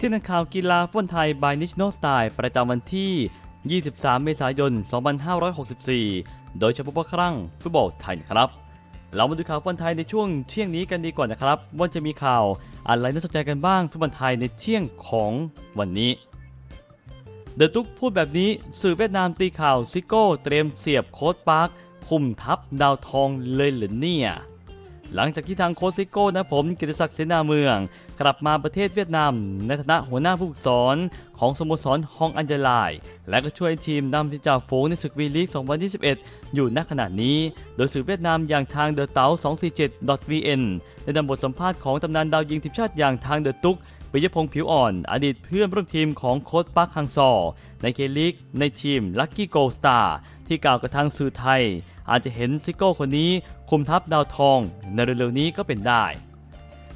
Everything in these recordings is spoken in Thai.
ที่นักข่าวกีฬาฟุตบอลไทย by National Style ประจำวันที่ 23 เมษายน 2564 โดยเฉพาะครั้งฟุตบอลไทยครับ เรามาดูข่าวฟุตบอลไทยในช่วงเที่ยงนี้กันดีกว่านะครับ ว่าจะมีข่าวอะไรน่าสนใจกันบ้างฟุตบอลไทยในเที่ยงของวันนี้ เดอะตุ๊กพูดแบบนี้สื่อเวียดนามตีข่าวซิโก้เตรียมเสียบโค้ดปาร์คคุมทัพดาวทองเลยหรือเนี่ย หลังจากที่ทางโคซิโก้นะผมกิติศักดิ์เสนาเมือง กลับมาประเทศเวียดนาม ในฐานะหัวหน้าผู้ฝึกสอนของสโมสรฮองอันเจลาย และก็ช่วยทีมนำที่จาฝูงในศึกวีลีก 2021 อยู่ณขณะนี้ โดยสื่อเวียดนามอย่างทางเดอะเต๋า 247.vn ได้นำบทสัมภาษณ์ของตำนานดาวยิงทีมชาติอย่างทางเดอะตุกปิยพงษ์ผิวอ่อน อดีตเพื่อนร่วมทีมของโค้ชปักฮังซอ ในเคลีกในทีมลั c กี้โกลสตาร์ที่กล่าวกับทางสื่อไทย อาจจะเห็นซิโก้คนนี้คุมทัพดาวทองในเร็วๆนี้ก็เป็นได้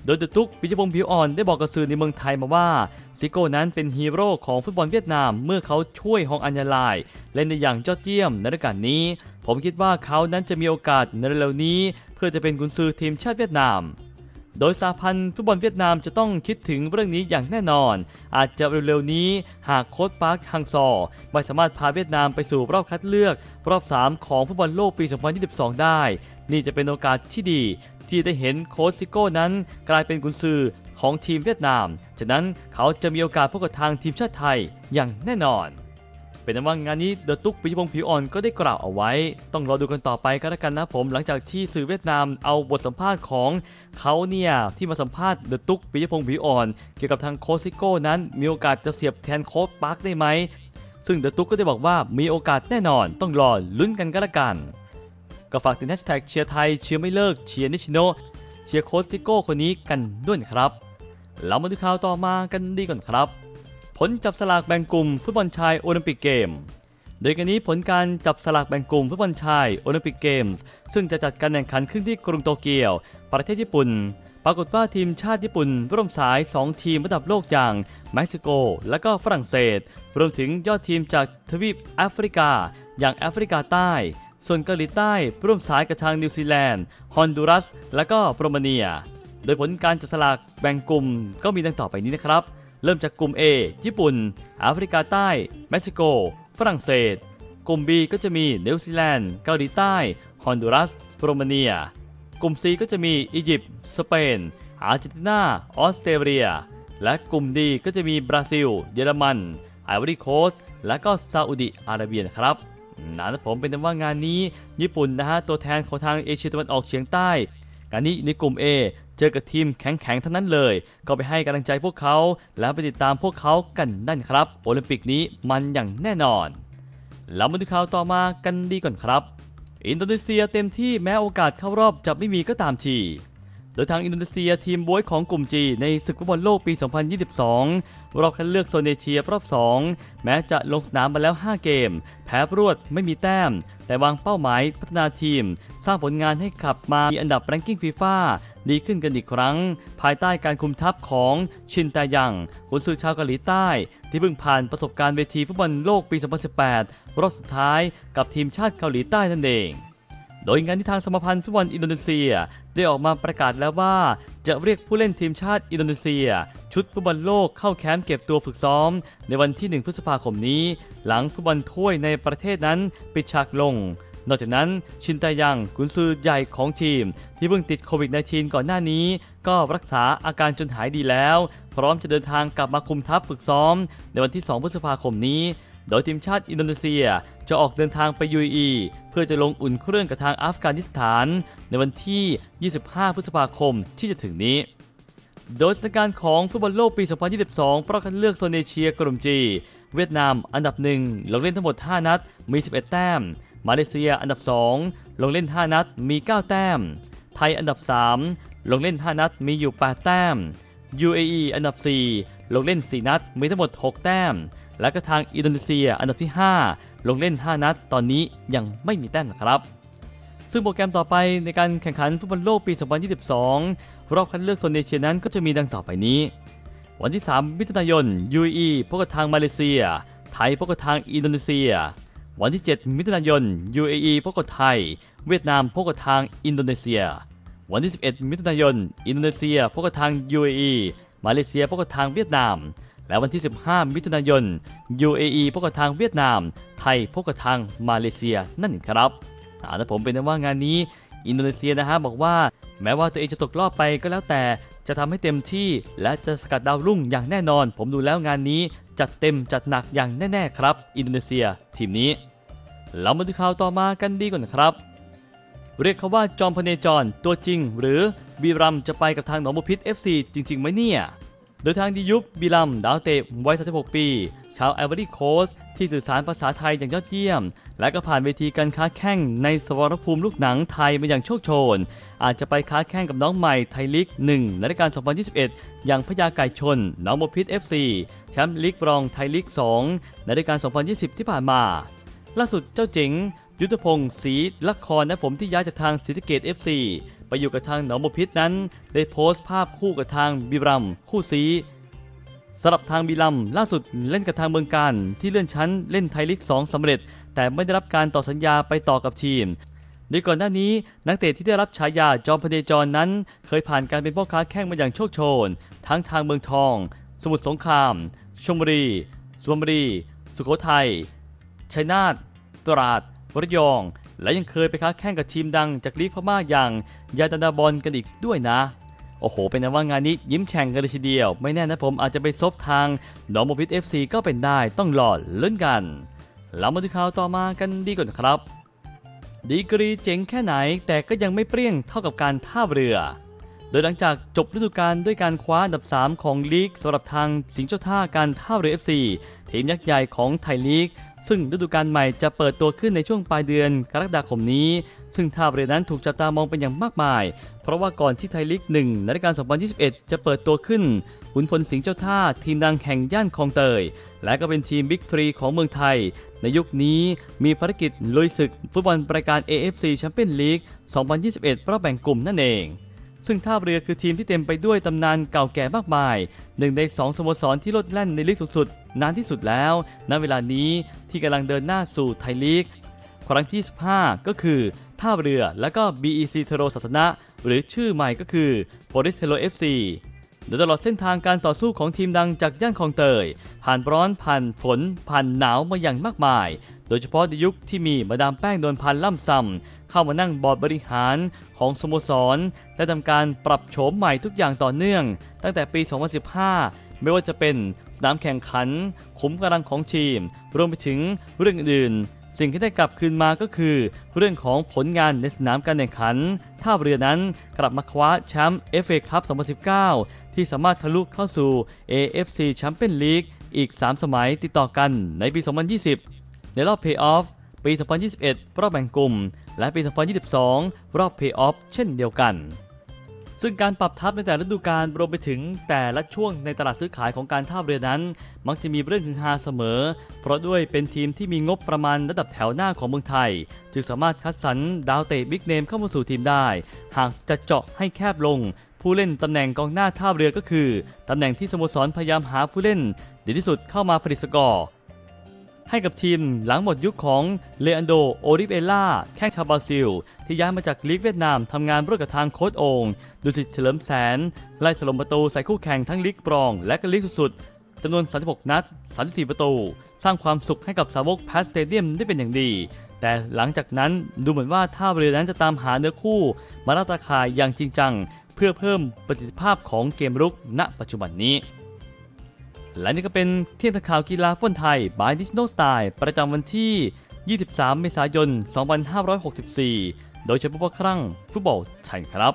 โดยเดตุกปิยพงศ์ผิวอ่อนได้บอกกับสื่อในเมืองไทยมาว่าซิโก้นั้นเป็นฮีโร่ของฟุตบอลเวียดนามเมื่อเขาช่วยฮองอัญญาลายเล่นในอย่างยอดเยี่ยมในฤดูกาลนี้ ผมคิดว่าเขานั้นจะมีโอกาสในเร็วๆนี้ เพื่อจะเป็นกุนซือทีมชาติเวียดนาม โดยสาพันธ์ฟุตบอลเวียดนามจะต้องคิดถึงเรื่องนี้อย่างแน่นอน อาจจะเร็วๆนี้หากโค้ชปาร์คฮังซอไม่สามารถพาเวียดนามไปสู่รอบคัดเลือก รอบ 3 ของฟุตบอลโลกปี 2022 ได้ นี่จะเป็นโอกาสที่ดี ที่ได้เห็นโค้ชซิโก้นั้นกลายเป็นกุนซือของทีมเวียดนาม ฉะนั้นเขาจะมีโอกาสพบกับทางทีมชาติไทยอย่างแน่นอน เป็นนั้นว่างานนี้เดอะตุ๊กปิยพงษ์ผิวอ่อนก็ได้กล่าวเอาไว้ ต้องรอดูกันต่อไปก็แล้วกันนะผมหลังจากที่สื่อเวียดนามเอาบทสัมภาษณ์ของเขาเนี่ยที่มาสัมภาษณ์เดอะตุ๊กปิยพงษ์ผิวอ่อน เกี่ยวกับทางโคซิโก้นั้นมีโอกาสจะเสียบแทนโค้ชปาร์คได้ไหมซึ่งเดอะตุ๊กก็ได้บอกว่ามีโอกาสแน่นอนต้องรอลุ้นกันก็แล้วกันก็ฝากติดแฮชแท็กเชียร์ไทยเชียร์ไม่เลิกเชียร์นิชิโนเชียร์โค้ชซิโก้คนนี้กันด้วยครับ เรามาดูข่าวต่อมากันดีก่อนครับ ผลจับสลากแบ่งกลุ่มฟุตบอลชายโอลิมปิกเกม โดยกันนี้ผลการจับสลากแบ่งกลุ่มฟุตบอลชายโอลิมปิกเกมส์ซึ่งจะจัดการแข่งขันขึ้นที่กรุงโตเกียว ประเทศญี่ปุ่น ปรากฏว่าทีมชาติญี่ปุ่น ร่วมสาย 2 ทีมระดับโลกอย่างเม็กซิโก และก็ฝรั่งเศส รวมถึงยอดทีมจากทวีปแอฟริกา อย่างแอฟริกาใต้ ส่วนเกาหลีใต้ ร่วมสายกับทางนิวซีแลนด์ฮอนดูรัส และก็โปรมาเนีย โดยผลการจับสลากแบ่งกลุ่มก็มีดังต่อไปนี้นะครับ เริ่มจากกลุ่ม A ญี่ปุ่นแอฟริกาใต้ เม็กซิโก ฝรั่งเศส กลุ่ม B ก็จะมีนิวซีแลนด์ เกาหลีใต้ ฮอนดูรัส โรมาเนีย กลุ่ม C ก็จะมีอียิปต์ สเปน อาร์เจนตินา ออสเตรเลีย และกลุ่ม D ก็จะมีบราซิล เยอรมัน ไอวอรี่โคสและก็ซาอุดิอาระเบียนะครับนะผมเป็นแต่ว่างานนี้ ญี่ปุ่นนะฮะตัวแทนของทางเอเชียตะวันออกเฉียงใต้งานนี้ในกลุ่ม A เจอกับทีมแข็งๆทั้งนั้นเลย ก็ไปให้กำลังใจพวกเขา แล้วไปติดตามพวกเขากันนั่นครับ โอลิมปิกนี้มันอย่างแน่นอนเรามาดูข่าวต่อมากันดีก่อนครับ อินโดนีเซียเต็มที่แม้โอกาสเข้ารอบจะไม่มีก็ตามทีโดยทางอินโดนีเซียทีมบวยของกลุ่ม G ในศึกฟุตบอลโลกปี 2022 รอบคัดเลือกโซนเอเชียรอบ 2 แม้จะลงสนามมาแล้ว 5 เกม แพ้รวดไม่มีแต้ม แต่วางเป้าหมายพัฒนาทีม สร้างผลงานให้ขับมามีอันดับแรงกิ้งฟีฟ่า ดีขึ้นกันอีกครั้ง ภายใต้การคุมทัพของชินตายังกุนซือชาวเกาหลีใต้ ที่เพิ่งผ่านประสบการณ์เวทีฟุตบอลโลกปี 2018 รอบสุดท้ายกับทีมชาติเกาหลีใต้นั่นเอง โดยงานที่ทางสมาพันธ์ฟุตบอลอินโดนีเซีย ได้ออกมาประกาศแล้วว่า จะเรียกผู้เล่นทีมชาติอินโดนีเซีย ชุดฟุตบอลโลกเข้าแคมป์เก็บตัวฝึกซ้อม ในวันที่ 1 พฤษภาคมนี้ หลังฟุตบอลถ้วยในประเทศนั้นปิดฉากลง นอกจากนั้นชินตายังกุนซือใหญ่ของทีม ที่เพิ่งติดโควิด -19 ก่อนหน้านี้ ก็รักษาอาการจนหายดีแล้ว พร้อมจะเดินทางกลับมาคุมทัพฝึกซ้อม ในวันที่ 2 พฤษภาคมนี้ โดยทีมชาติอินโดนีเซียจะออกเดินทางไป UAE เพื่อจะลงอุ่นเครื่องกับทางอัฟกานิสถาน ในวันที่ 25 พฤษภาคมที่จะถึงนี้โดยสถานการณ์ของฟุตบอลโลกปี 2022รอบคัดเลือกโซนเอเชียกลุ่ม G เวียดนามอันดับ1ลงเล่นทั้งหมด 5 นัด มี 11 แต้ม มาเลเซียอันดับ 2 ลงเล่น 5 นัดมี 9 แต้ม ไทยอันดับ 3 ลงเล่น 5 นัดมีอยู่ 8 แต้ม UAE อันดับ 4 ลงเล่น 4 นัดมีทั้งหมด 6 แต้ม และก็ทางอินโดนีเซียอันดับที่ 5 ลงเล่น 5 นัดตอนนี้ยังไม่มีแต้มนะครับซึ่งโปรแกรมต่อไปในการแข่งขันฟุตบอลโลกปี 2022 รอบคัดเลือกโซนเอเชียนั้นก็จะมีดังต่อไปนี้ วันที่ 3 มิถุนายน UAE พบกับทางมาเลเซีย ไทยพบกับทางอินโดนีเซีย วันที่ 7 มิถุนายน UAE พบกับไทย เวียดนามพบกับทางอินโดนีเซีย วันที่ 11 มิถุนายน อินโดนีเซียพบกับทาง UAE มาเลเซียพบกับทางเวียดนาม และวันที่ 15 มิถุนายน UAE พบกับทางเวียดนาม ไทยพบกับทางมาเลเซียนั่นเองครับเอาละผมเป็นว่างานนี้ อินโดนีเซียนะฮะบอกว่า แม้ว่าตัวเองจะตกรอบไปก็แล้วแต่จะทำให้เต็มที่และจะสกัดดาวรุ่งอย่างแน่นอน ผมดูแล้วงานนี้จัดเต็มจัดหนักอย่างแน่ ๆ ครับ อินโดนีเซียทีมนี้ เรามาดูข่าวต่อมากันดีกว่านะครับ เรียกเขาว่าจอมพเนจรตัวจริง หรือบีรัมจะไปกับทางหนองบัวพิษ FC จริงๆไหมเนี่ย โดยทางดิยุบบีรัมดาวเตะวัย 36 ปี ชาวไอวอรี่โคสที่สื่อสารภาษาไทยอย่างยอดเยี่ยม และก็ผ่านเวทีการค้าแข่งในสวรภูมิลูกหนังไทยมาอย่างโชคโชน อาจจะไปค้าแข่งกับน้องใหม่ไทยลีก1ในรายการ 2021 อย่างพญาไก่ชนน้องบัวพิษ FC แชมป์ลีกรองไทยลีก 2 ในรายการ 2020 ที่ผ่านมา ล่าสุดเจ้าเจ๋ง ยุทธพงศ์ศรีละครและผมที่ย้ายจากทางศรีสะเกด FC ไปอยู่กับทางหนองบัวพิษนั้น ได้โพสต์ภาพคู่กับทางบิรัม คู่ซีสำหรับทางบิรัมล่าสุดเล่นกับทางเมืองการ ที่เลื่อนชั้นเล่นไทยลีก 2สำเร็จ แต่ไม่ได้รับการต่อสัญญาไปต่อกับทีมโดยก่อนหน้านี้นักเตะที่ได้รับฉายาจอมพเนจรนั้น เคยผ่านการเป็นพ่อค้าแข่งมาอย่างโชคโชน ทั้งทางเมืองทอง สมุทรสงคราม ชลบุรีสุพรรณบุรี สุโขทัย ชัยนาทตราดระยอง และยังเคยไปค้าแข่งกับทีมดังจากลีกพม่าอย่างยาดันดาบอลกันอีกด้วยนะ โอ้โห เป็นนะว่างานนี้ยิ้มแฉ่งกันเลยทีเดียว ไม่แน่นะผมอาจจะไปซบทางหนองบัวพิษ FC ก็เป็นได้ต้องรอลุ้นกันเรามาดูข่าวต่อมากันดีกว่านครับ ดีกรีเจ๋งแค่ไหนแต่ก็ยังไม่เปรี้ยงเท่ากับการท่าเรือ โดยหลังจากจบฤดูกาลด้วยการคว้าอันดับ 3 ของลีกสำหรับทางสิงห์เจ้าท่าการท่าเรือ FC ทีมยักษ์ใหญ่ของไทยลีก ซึ่งฤดูกาลใหม่จะเปิดตัวขึ้นในช่วงปลายเดือนกรกฎาคมนี้ ซึ่งท่าเรือนั้นถูกจับตามองเป็นอย่างมากมาย เพราะว่าก่อนที่ไทยลีก1ในรายการ2021 จะเปิดตัวขึ้นขุนพลสิงห์เจ้าท่าทีมดังแห่งย่านคลองเตย และก็เป็นทีมบิ๊กทรีของเมืองไทย ในยุคนี้มีภารกิจลุยศึกฟุตบอลรายการ AFC แชมเปี้ยนลีก 2021รอบแบ่งกลุ่มนั่นเองซึ่งท่าเรือคือทีมที่เต็มไปด้วยตำนานเก่าแก่มากมาย หนึ่งในสองสโมสรที่ลดแล่นในลีกสุด นานที่สุดแล้ว ณ เวลานี้ที่กำลังเดินหน้าสู่ไทยลีก ครั้งที่ 15 ก็คือท่าเรือและก็ BEC เทโรศาสนะ หรือชื่อใหม่ก็คือ p o l i s t e r o FC โดยตลอดเส้นทางการต่อสู้ของทีมดังจากย่านคลองเตย ผ่านร้อนผ่านฝนผ่านหนาวมาอย่างมากมาย โดยเฉพาะในยุคที่มีมาดามแป้งโดนพันล่ำซำเข้ามานั่งบอร์ดบริหารของสโมสรได้ทำการปรับโฉมใหม่ทุกอย่างต่อเนื่อง ตั้งแต่ปี 2015 ไม่ว่าจะเป็น นามแข่งขันขุมกำลังของทีม รวมไปถึงเรื่องอื่น สิ่งที่ได้กลับคืนมาก็คือ เรื่องของผลงานในสนามการแข่งขันท่าเรือนั้นกลับมาคว้าแชมป์ FA Cup 2019 ที่สามารถทะลุเข้าสู่ AFC Champions League อีก 3 สมัยติดต่อกันในปี 2020 ในรอบเพย์ออฟปี 2021 รอบแบ่งกลุ่ม และปี 2022 รอบเพย์ออฟเช่นเดียวกัน ซึ่งการปรับทัพในแต่ละฤดูกาลรวมไปถึงแต่ละช่วงในตลาดซื้อขายของการท่าเรือนั้น มักจะมีเรื่องฮือฮาเสมอ เพราะด้วยเป็นทีมที่มีงบประมาณระดับแถวหน้าของเมืองไทย จึงสามารถคัดสรรดาวเตะบิ๊กเนมเข้ามาสู่ทีมได้ หากจะเจาะให้แคบลง ผู้เล่นตำแหน่งกองหน้าท่าเรือก็คือตำแหน่งที่สโมสรพยายามหาผู้เล่นดีที่สุดเข้ามาผลิตสกอร์ให้กับทีมหลังหมดยุคของเลอันโด โอริเบล่า แข้งชาวบราซิล ที่ย้ายมาจากลีกเวียดนามทำงานร่วมกับทางโค้ชโองดูสิตเฉลิมแสน ไล่ถล่มประตูใส่คู่แข่งทั้งลีกรอง และก็ลีกสุดๆจำนวน 36 นัด 34 ประตู สร้างความสุขให้กับสาวกแพสสเตเดียมได้เป็นอย่างดี แต่หลังจากนั้นดูเหมือนว่าท่าเรือนั้นจะตามหาเนื้อคู่ มาล่าตาข่ายอย่างจริงจัง เพื่อเพิ่มประสิทธิภาพของเกมรุกณ ปัจจุบันนี้และนี่ก็เป็นเที่ยงข่าวกีฬาฟุตบอลไทย by Digital Style ประจำวันที่ 23 เมษายน 2564 โดยเฉพาะครั้งฟุตบอลไทยครับ